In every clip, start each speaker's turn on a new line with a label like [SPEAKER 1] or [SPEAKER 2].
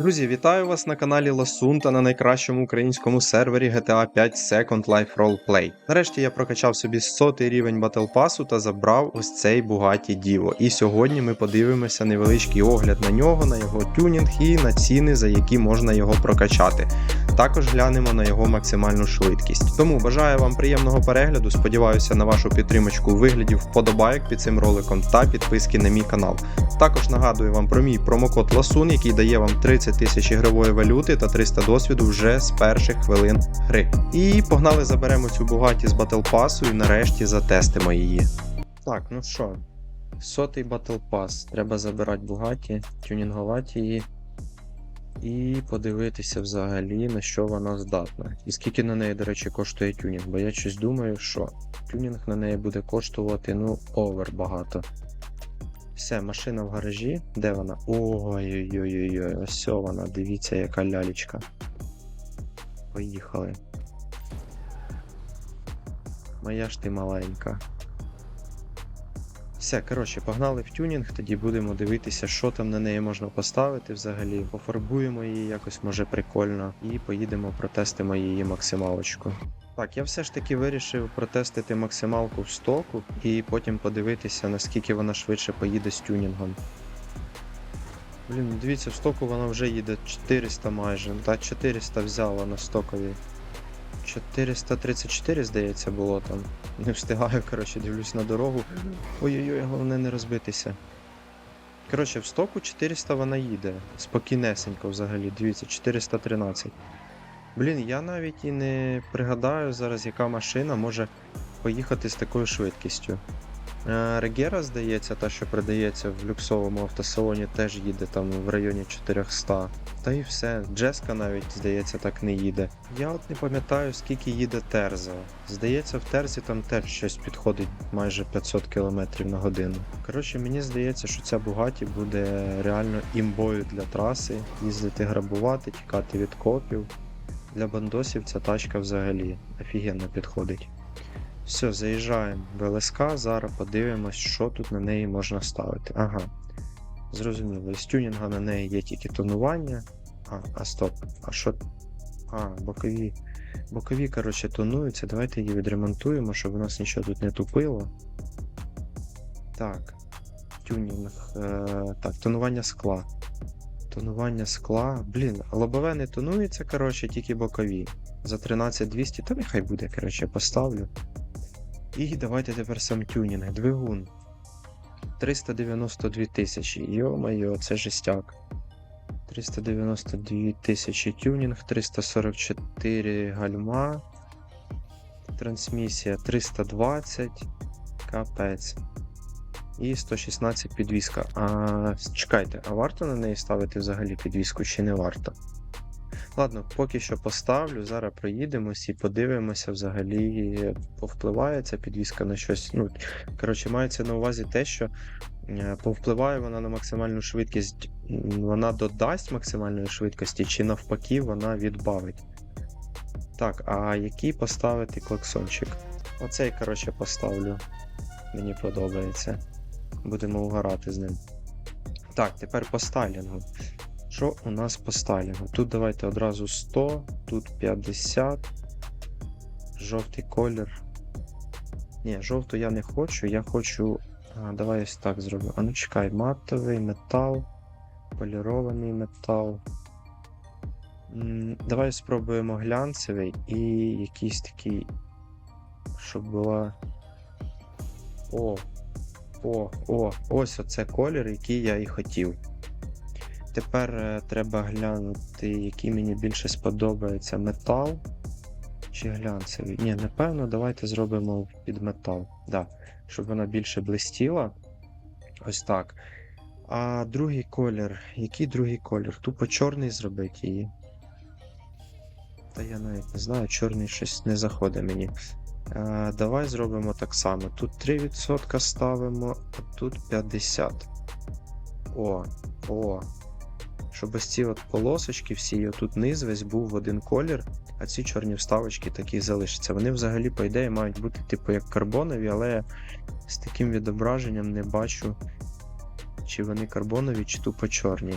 [SPEAKER 1] Друзі, вітаю вас на каналі Ласун та на найкращому українському сервері GTA 5 Second Life Roleplay. Нарешті я прокачав собі 100 рівень Battle Pass та забрав ось цей Bugatti Divo. І сьогодні ми подивимося невеличкий огляд на нього, на його тюнінг і на ціни, за які можна його прокачати. Також глянемо на його максимальну швидкість. Тому бажаю вам приємного перегляду. Сподіваюся на вашу підтримочку у вигляді вподобайок під цим роликом та підписки на мій канал. Також нагадую вам про мій промокод Ласун, який дає вам 30 тисяч ігрової валюти та 300 досвіду вже з перших хвилин гри. І погнали заберемо цю Бугаті з Pass і нарешті затестимо її. Так, ну що, сотий Pass. Треба забирати Бугаті, тюнінгувати її. І подивитися взагалі на що вона здатна. І скільки на неї, до речі, коштує тюнінг, бо я щось думаю, що тюнінг на неї буде коштувати, ну, овер багато. Все, машина в гаражі. Де вона? Ой-ой-ой, ось вона, дивіться, яка лялечка. Поїхали. Моя ж ти маленька. Все, коротше, погнали в тюнінг, тоді будемо дивитися, що там на неї можна поставити взагалі. Пофарбуємо її якось, може прикольно, і поїдемо протестимо її максималочку. Так, я все ж таки вирішив протестити максималку в стоку і потім подивитися, наскільки вона швидше поїде з тюнінгом. Блін, ну дивіться, в стоку вона вже їде 400 майже. Та 400 взяла на стокові. 434, здається, було там. Не встигаю, коротше, дивлюсь на дорогу. Ой-ой-ой, головне не розбитися. Коротше, в стоку 400 вона їде. Спокійнесенько взагалі. Дивіться, 413. Блін, я навіть і не пригадаю зараз, яка машина може поїхати з такою швидкістю. Е, Регера, здається, та, що продається в люксовому автосалоні, теж їде там в районі 400. Та і все. Джеска навіть, здається, так не їде. Я от не пам'ятаю, скільки їде Терза. Здається, в Терзі там теж щось підходить майже 500 км на годину. Коротше, мені здається, що ця Бугаті буде реально імбою для траси, їздити грабувати, тікати від копів. Для бандосів ця тачка взагалі офігенно підходить. Все, заїжджаємо в ЛСК, зараз подивимось, що тут на неї можна ставити. Ага. Зрозуміло, з тюнінга на неї є тільки тонування. А, а стоп. А що. А, бокові. Бокові, коротше, тонуються. Давайте її відремонтуємо, щоб у нас нічого тут не тупило. Так. Тюнінг. Е, так, тонування скла. Тонування скла. Блін, лобове не тонується, коротше, тільки бокові. За 13200, то нехай буде, коротше, поставлю. І давайте тепер сам тюнінг. Двигун. 392 тисячі. Йо-моє, це жестяк. 392 тисячі тюнінг, 344 гальма. Трансмісія 320. Капець. І 116 підвіска. А чекайте, а варто на неї ставити взагалі підвіску чи не варто? Ладно, поки що поставлю, зараз проїдемось і подивимося, взагалі повпливає ця підвіска на щось. Ну, коротше, мається на увазі те, що е, повпливає вона на максимальну швидкість, вона додасть максимальної швидкості, чи навпаки вона відбавить. Так, а який поставити клаксончик? Оцей, коротше, поставлю. Мені подобається. Будемо угорати з ним. Так, тепер по стайлінгу. Що у нас по стайлінгу? Тут давайте одразу 100, тут 50. Жовтий колір. Ні, жовту я не хочу, я хочу. А, давай ось так зроблю. А ну чекай, матовий метал, полірований метал. М, Давай спробуємо глянцевий і якийсь такий, щоб була. О, о, о, ось оце колір, який я і хотів. Тепер е, треба глянути, який мені більше сподобається метал чи глянцевий. Ні, напевно, давайте зробимо під метал. Да, щоб вона більше блистіла. Ось так. А другий колір. Який другий колір? Тупо чорний зробити її. Та я навіть не знаю, чорний щось не заходить мені. Е, давай зробимо так само. Тут 3% ставимо, а тут 50%. О, о. Щоб ось ці от полосочки всі, отут низ весь був в один колір, а ці чорні вставочки такі залишаться. Вони взагалі, по ідеї, мають бути типу як карбонові, але я з таким відображенням не бачу, чи вони карбонові, чи тупо чорні.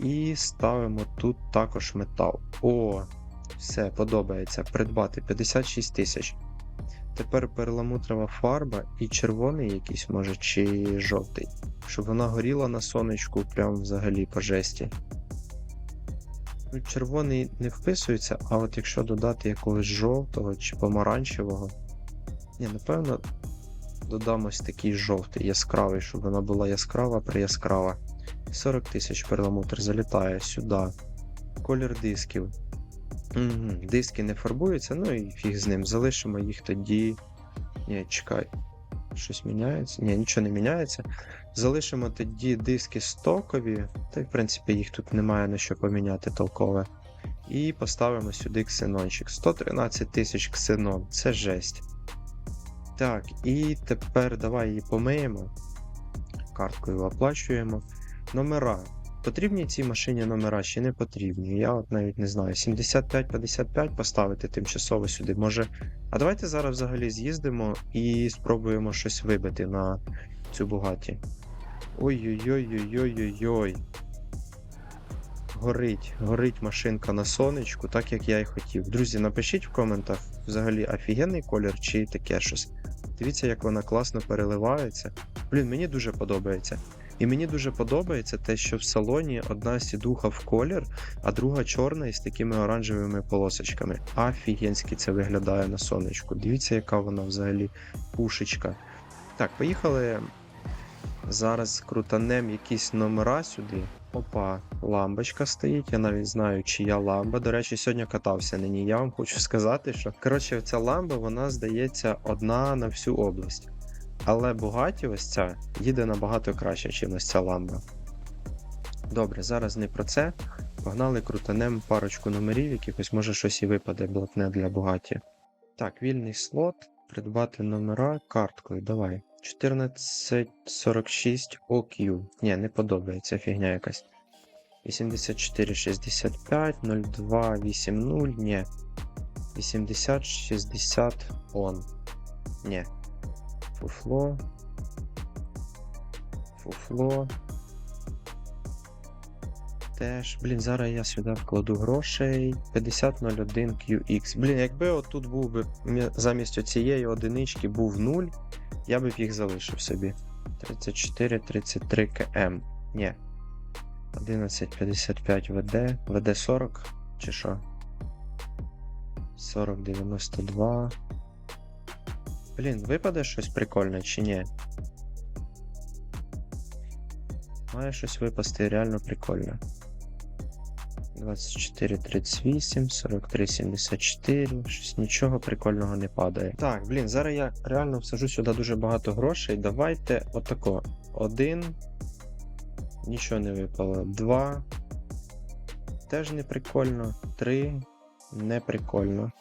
[SPEAKER 1] І ставимо тут також метал. О, все, подобається. Придбати 56 тисяч. Тепер перламутрова фарба і червоний якийсь, може, чи жовтий. Щоб вона горіла на сонечку, прям взагалі по жесті. Ну, червоний не вписується, а от якщо додати якогось жовтого чи помаранчевого. Ні, напевно, додам ось такий жовтий, яскравий, щоб вона була яскрава прияскрава. 40 тисяч перламутр залітає сюди. Колір дисків. Угу, диски не фарбуються, ну і фіг з ним. Залишимо їх тоді. Ні, чекай. Щось міняється? Ні, нічого не міняється. Залишимо тоді диски стокові, та й в принципі їх тут немає на що поміняти толкове. І поставимо сюди ксенончик. 113 тисяч ксенон, це жесть. Так, і тепер давай її помиємо. Карткою оплачуємо. Номера. Потрібні цій машині номера чи не потрібні? Я от навіть не знаю. 75-55 поставити тимчасово сюди. Може. А давайте зараз взагалі з'їздимо і спробуємо щось вибити на цю Бугаті. Ой-ой-ой-ой-ой-ой-ой. Горить, горить машинка на сонечку, так як я і хотів. Друзі, напишіть в коментах взагалі офігенний колір чи таке щось. Дивіться, як вона класно переливається. Блін, мені дуже подобається. І мені дуже подобається те, що в салоні одна сідуха в колір, а друга чорна із такими оранжевими полосочками. Офігенськи це виглядає на сонечку. Дивіться, яка вона взагалі пушечка. Так, поїхали. Зараз крутанем якісь номера сюди. Опа, ламбочка стоїть. Я навіть знаю, чия ламба. До речі, сьогодні катався на ній. Я вам хочу сказати, що коротше, ця ламба, вона здається одна на всю область. Але Бугаті ось ця їде набагато краще, ніж ось ця ламба. Добре, зараз не про це. Погнали крутанем парочку номерів, якихось може щось і випаде блатне для Бугаті. Так, вільний слот, придбати номера карткою. Давай. 1446 OQ. Ні, не подобається фігня якась. 8465, 0280, ні. 8060 он. Ні. Фуфло. Фуфло. Теж, блін, зараз я сюди вкладу грошей. 5001 QX. Блін, якби отут був би замість оцієї одинички був 0, я б їх залишив собі. 34, 33 км. Ні. 1155 ВД. ВД 40 чи що? 40, 92. Блін, випаде щось прикольне чи ні? Має щось випасти реально прикольне. 2438, 4374, щось нічого прикольного не падає. Так, блін, зараз я реально всажу сюди дуже багато грошей. Давайте отако. Один. Нічого не випало. Два. Теж не прикольно. Три. Не прикольно.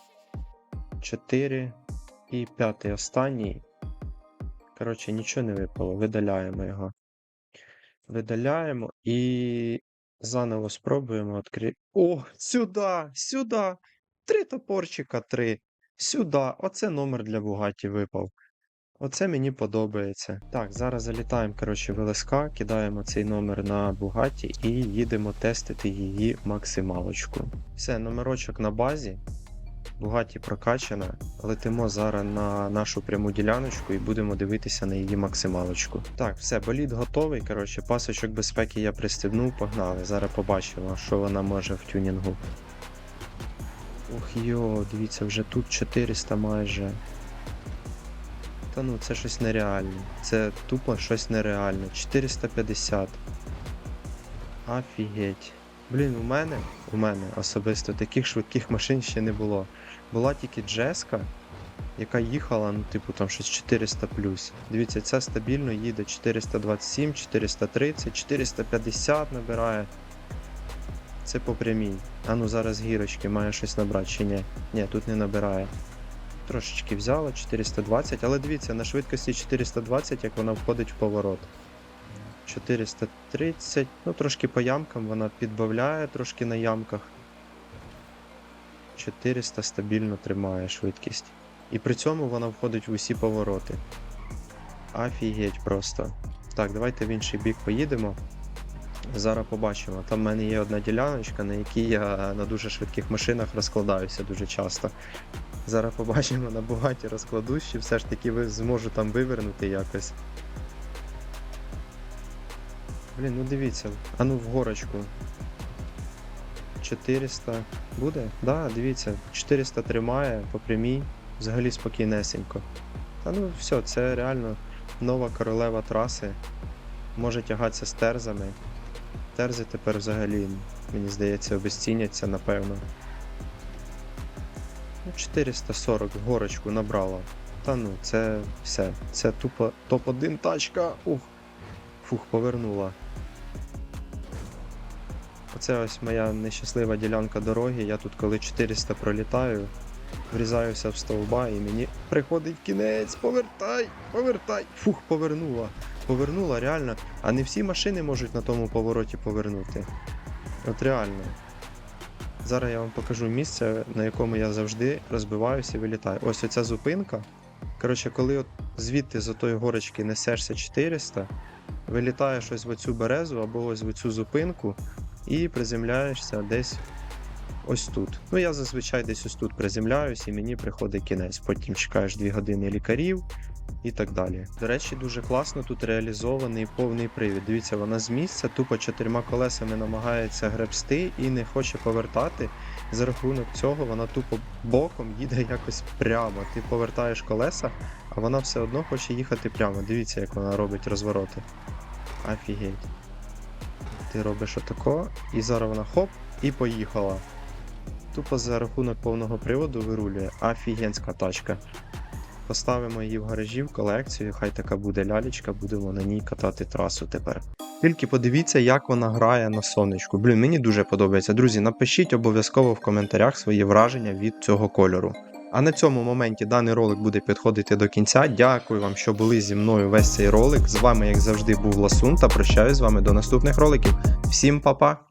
[SPEAKER 1] Чотири. І п'ятий останній. Коротше, нічого не випало. Видаляємо його. Видаляємо і заново спробуємо відкрити. О, сюди! Сюди! Три топорчика, три. Сюди. Оце номер для Бугаті випав. Оце мені подобається. Так, зараз залітаємо, коротше, в ЛСК, кидаємо цей номер на Бугаті і їдемо тестити її максималочку. Все, номерочок на базі. Бугаті прокачана. Летимо зараз на нашу пряму діляночку і будемо дивитися на її максималочку. Так, все, болід готовий. Коротше, пасочок безпеки я пристебнув, погнали. Зараз побачимо, що вона може в тюнінгу. Ух йо, дивіться, вже тут 400 майже. Та ну, це щось нереальне. Це тупо щось нереальне. 450. Офігеть. Блін, у мене, у мене особисто таких швидких машин ще не було. Була тільки Джеска, яка їхала, ну, типу, там щось 400 Дивіться, ця стабільно їде 427, 430, 450 набирає. Це по прямій. А ну зараз гірочки має щось набрати чи ні? Ні, тут не набирає. Трошечки взяла 420, але дивіться, на швидкості 420, як вона входить в поворот. 430, ну трошки по ямкам вона підбавляє трошки на ямках. 400 стабільно тримає швидкість. І при цьому вона входить в усі повороти. Офігеть просто. Так, давайте в інший бік поїдемо. Зараз побачимо. Там в мене є одна діляночка, на якій я на дуже швидких машинах розкладаюся дуже часто. Зараз побачимо на багаті розкладусь, чи все ж таки зможу там вивернути якось. Блін, ну дивіться, а ну в горочку. 400 буде? Да, дивіться, 400 тримає по прямій, взагалі спокійнесенько. Та ну все, це реально нова королева траси. Може тягатися з терзами. Терзи тепер взагалі, мені здається, обезціняться, напевно. Ну, 440 в горочку набрала. Та ну, це все. Це тупо топ-1 тачка. Ух. Фух, повернула. Оце ось моя нещаслива ділянка дороги. Я тут коли 400 пролітаю, врізаюся в стовба і мені приходить кінець. Повертай! Повертай! Фух, повернула. Повернула, реально. А не всі машини можуть на тому повороті повернути. От реально. Зараз я вам покажу місце, на якому я завжди розбиваюся і вилітаю. Ось оця зупинка. Коротше, коли от звідти з отої горочки несешся 400, вилітаєш ось в оцю березу або ось в оцю зупинку і приземляєшся десь ось тут. Ну, я зазвичай десь ось тут приземляюсь і мені приходить кінець. Потім чекаєш 2 години лікарів і так далі. До речі, дуже класно тут реалізований повний привід. Дивіться, вона з місця тупо чотирма колесами намагається гребсти і не хоче повертати. За рахунок цього вона тупо боком їде якось прямо. Ти повертаєш колеса, а вона все одно хоче їхати прямо. Дивіться, як вона робить розвороти. Офігеть. Ти робиш отако, і зараз вона хоп, і поїхала. Тупо за рахунок повного приводу вирулює. Офігенська тачка. Поставимо її в гаражі в колекцію, хай така буде лялечка, будемо на ній катати трасу тепер. Тільки подивіться, як вона грає на сонечку. Блін, мені дуже подобається. Друзі, напишіть обов'язково в коментарях свої враження від цього кольору. А на цьому моменті даний ролик буде підходити до кінця. Дякую вам, що були зі мною весь цей ролик. З вами, як завжди, був Ласун та прощаюсь з вами до наступних роликів. Всім па-па!